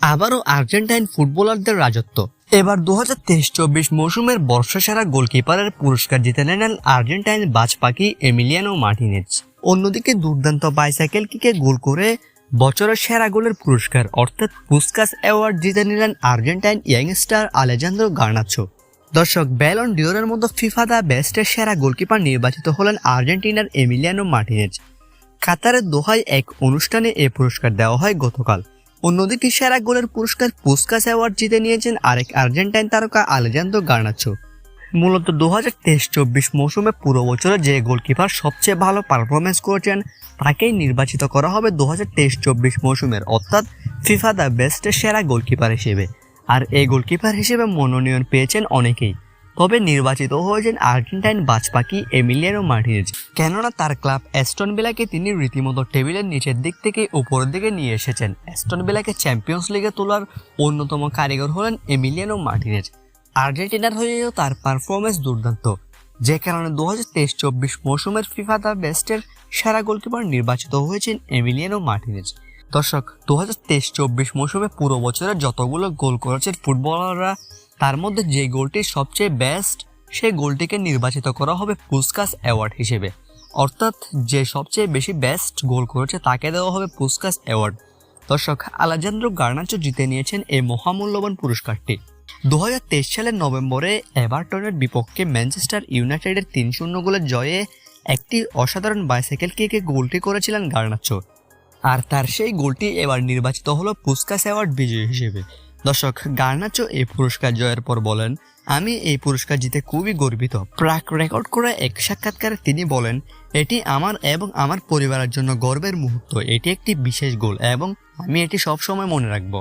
আবারও আর্জেন্টাইন ফুটবলারদের রাজত্ব। এবার দু হাজার তেইশ চব্বিশ মৌসুমের বর্ষসেরা গোলকিপারের পুরস্কার জিতে নেন আর্জেন্টাইন বাজ পাখি এমিলিয়ানো মার্টিনেজ। অন্যদিকে দুর্দান্ত বাইসাইকেল কিকে গোল করে বছরের সেরা গোলের পুরস্কার, অর্থাৎ পুস্কাস অ্যাওয়ার্ড জিতে নিলেন আর্জেন্টাইন ইয়াংস্টার আলেজান্দ্রো গার্নাচো দর্শক, ব্যালন ডিওরের মতো ফিফা দা বেস্টের সেরা গোলকিপার নির্বাচিত হলেন আর্জেন্টিনার এমিলিয়ানো মার্টিনেজ। কাতারের দোহায় এক অনুষ্ঠানে এ পুরস্কার দেওয়া হয় গতকাল। অন্যদিকে সেরা গোলের পুরস্কার পুস্কাস অ্যাওয়ার্ড জিতে নিয়েছেন আরেক আর্জেন্টাইন তারকা আলেজান্দো গার্নাচো মূলত দু হাজার তেইশ চব্বিশ মৌসুমে পুরো বছরে যে গোলকিপার সবচেয়ে ভালো পারফরমেন্স করেছেন, তাকেই নির্বাচিত করা হবে দু হাজার তেইশ চব্বিশ মৌসুমের, অর্থাৎ ফিফা দ্য বেস্টের সেরা গোলকিপার হিসেবে। আর এই গোলকিপার হিসেবে মনোনয়ন পেয়েছেন অনেকেই। তবে নির্বাচিত হয়েছেন আর্জেন্টাইন বাজপাকি এমিলিয়ানো মার্টিনেজ? কেননা তার ক্লাব অ্যাস্টন বিলাকে তিনি রীতিমতো টেবিলের নিচের দিক থেকে উপরের দিকে নিয়ে এসেছেন। অ্যাস্টন বিলাকে চ্যাম্পিয়ন্স লিগে তোলার অন্যতম কারিগর হলেন এমিলিয়ানো মার্টিনেজ। আর্জেন্টিনার হয়েও তার পারফরমেন্স দুর্দান্ত। যে কারণে দু হাজার তেইশ চব্বিশ মৌসুমের ফিফা দ্য বেস্টের সেরা গোলকিপার নির্বাচিত হয়েছেন এমিলিয়ানো মার্টিনেজ। দর্শক দু হাজার তেইশ চব্বিশ মৌসুমে পুরো বছরে যতগুলো গোল করেছেন ফুটবলাররা তার মধ্যে যে গোলটি সবচেয়ে বেস্ট সেই গোলটিকে নির্বাচিত করা হবে পুস্কাস অ্যাওয়ার্ড হিসেবে। অর্থাৎ যে সবচেয়ে বেশি বেস্ট গোল করেছে তাকে দেওয়া হবে পুস্কাস অ্যাওয়ার্ড। দর্শক আলেজান্দ্রো গার্নাচো জিতে নিয়েছেন এই মহামূল্যবান পুরস্কারটি। দু হাজার তেইশ সালের নভেম্বরে এভারটনের বিপক্ষে ম্যানচেস্টার ইউনাইটেডের তিন শূন্য গোলের জয়ে একটি অসাধারণ বাইসাইকেল কেকে গোলটি করেছিলেন গার্নাচো। আর তার সেই গোলটি এবার নির্বাচিত হলো পুস্কাস অ্যাওয়ার্ড বিজয়ী হিসেবে। দর্শক, গার্নাচো এই পুরস্কার জয়ের পর বলেন, আমি এই পুরস্কার জিতে খুবই গর্বিত। প্রাক রেকর্ড করা এক সাক্ষাৎকারে তিনি বলেন, এটি আমার এবং আমার পরিবারের জন্য গর্বের মুহূর্ত। এটি একটি বিশেষ গোল এবং আমি এটি সবসময় মনে রাখব।